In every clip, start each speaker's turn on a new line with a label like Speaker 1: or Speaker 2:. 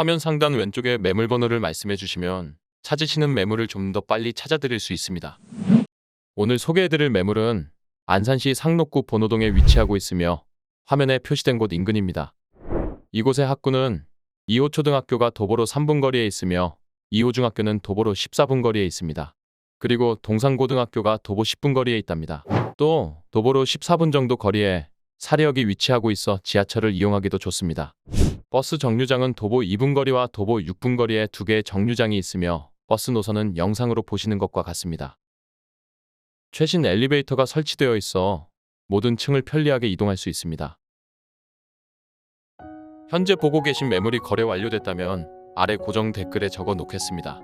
Speaker 1: 화면 상단 왼쪽에 매물 번호를 말씀해 주시면 찾으시는 매물을 좀 더 빨리 찾아드릴 수 있습니다. 오늘 소개해드릴 매물은 안산시 상록구 번호동에 위치하고 있으며 화면에 표시된 곳 인근입니다. 이곳의 학구는 이호초등학교가 도보로 3분 거리에 있으며 이호중학교는 도보로 14분 거리에 있습니다. 그리고 동산고등학교가 도보 10분 거리에 있답니다. 또 도보로 14분 정도 거리에 사례역이 위치하고 있어 지하철을 이용하기도 좋습니다. 버스 정류장은 도보 2분 거리와 도보 6분 거리에 두 개의 정류장이 있으며 버스 노선은 영상으로 보시는 것과 같습니다. 최신 엘리베이터가 설치되어 있어 모든 층을 편리하게 이동할 수 있습니다. 현재 보고 계신 매물이 거래 완료됐다면 아래 고정 댓글에 적어 놓겠습니다.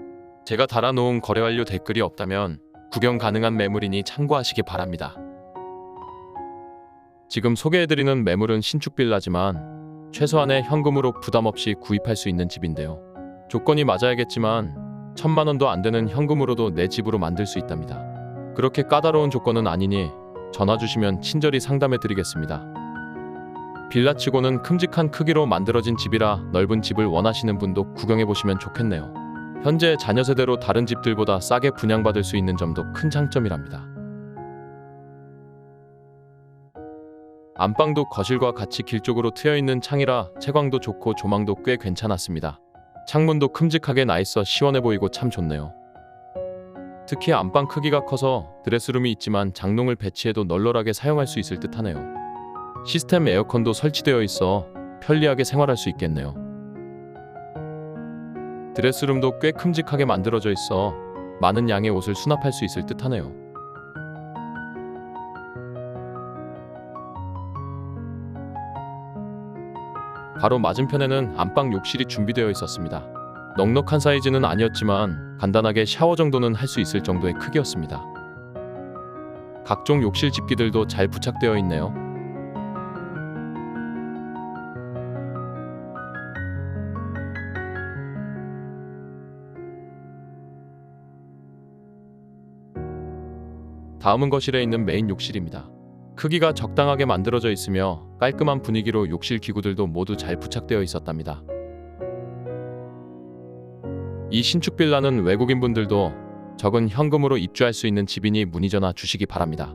Speaker 1: 제가 달아놓은 거래 완료 댓글이 없다면 구경 가능한 매물이니 참고하시기 바랍니다. 지금 소개해드리는 매물은 신축 빌라지만 최소한의 현금으로 부담 없이 구입할 수 있는 집인데요. 조건이 맞아야겠지만 천만 원도 안 되는 현금으로도 내 집으로 만들 수 있답니다. 그렇게 까다로운 조건은 아니니 전화 주시면 친절히 상담해 드리겠습니다. 빌라치고는 큼직한 크기로 만들어진 집이라 넓은 집을 원하시는 분도 구경해 보시면 좋겠네요. 현재 자녀 세대로 다른 집들보다 싸게 분양받을 수 있는 점도 큰 장점이랍니다. 안방도 거실과 같이 길 쪽으로 트여 있는 창이라 채광도 좋고 조망도 꽤 괜찮았습니다. 창문도 큼직하게 나 있어 시원해 보이고 참 좋네요. 특히 안방 크기가 커서 드레스룸이 있지만 장롱을 배치해도 널널하게 사용할 수 있을 듯 하네요. 시스템 에어컨도 설치되어 있어 편리하게 생활할 수 있겠네요. 드레스룸도 꽤 큼직하게 만들어져 있어 많은 양의 옷을 수납할 수 있을 듯 하네요. 바로 맞은편에는 안방 욕실이 준비되어 있었습니다. 넉넉한 사이즈는 아니었지만 간단하게 샤워 정도는 할 수 있을 정도의 크기였습니다. 각종 욕실 집기들도 잘 부착되어 있네요. 다음은 거실에 있는 메인 욕실입니다. 크기가 적당하게 만들어져 있으며 깔끔한 분위기로 욕실 기구들도 모두 잘 부착되어 있었답니다. 이 신축 빌라는 외국인 분들도 적은 현금으로 입주할 수 있는 집이니 문의 전화 주시기 바랍니다.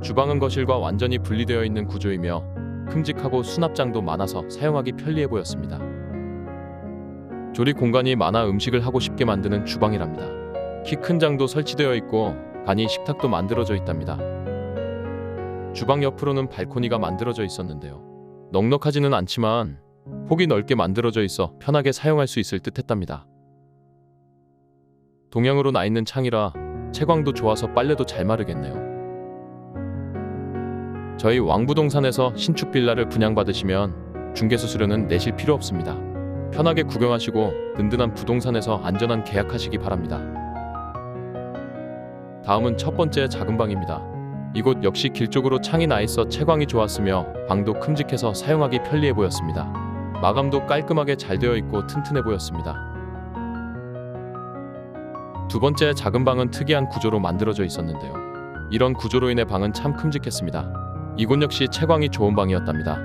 Speaker 1: 주방은 거실과 완전히 분리되어 있는 구조이며 큼직하고 수납장도 많아서 사용하기 편리해 보였습니다. 조리 공간이 많아 음식을 하고 싶게 만드는 주방이랍니다. 키 큰 장도 설치되어 있고 간이 식탁도 만들어져 있답니다. 주방 옆으로는 발코니가 만들어져 있었는데요. 넉넉하지는 않지만 폭이 넓게 만들어져 있어 편하게 사용할 수 있을 듯 했답니다. 동양으로 나 있는 창이라 채광도 좋아서 빨래도 잘 마르겠네요. 저희 왕부동산에서 신축 빌라를 분양받으시면 중개수 수료는 내실 필요 없습니다. 편하게 구경하시고 든든한 부동산에서 안전한 계약하시기 바랍니다. 다음은 첫 번째 작은 방입니다. 이곳 역시 길 쪽으로 창이 나 있어 채광이 좋았으며 방도 큼직해서 사용하기 편리해 보였습니다. 마감도 깔끔하게 잘 되어 있고 튼튼해 보였습니다. 두 번째 작은 방은 특이한 구조로 만들어져 있었는데요. 이런 구조로 인해 방은 참 큼직했습니다. 이곳 역시 채광이 좋은 방이었답니다.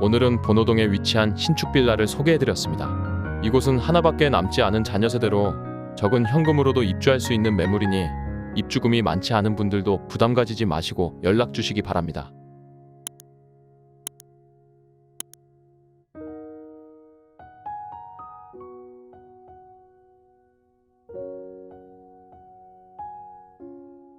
Speaker 1: 오늘은 번호동에 위치한 신축 빌라를 소개해드렸습니다. 이곳은 하나밖에 남지 않은 자녀 세대로 적은 현금으로도 입주할 수 있는 매물이니 입주금이 많지 않은 분들도 부담 가지지 마시고 연락 주시기 바랍니다.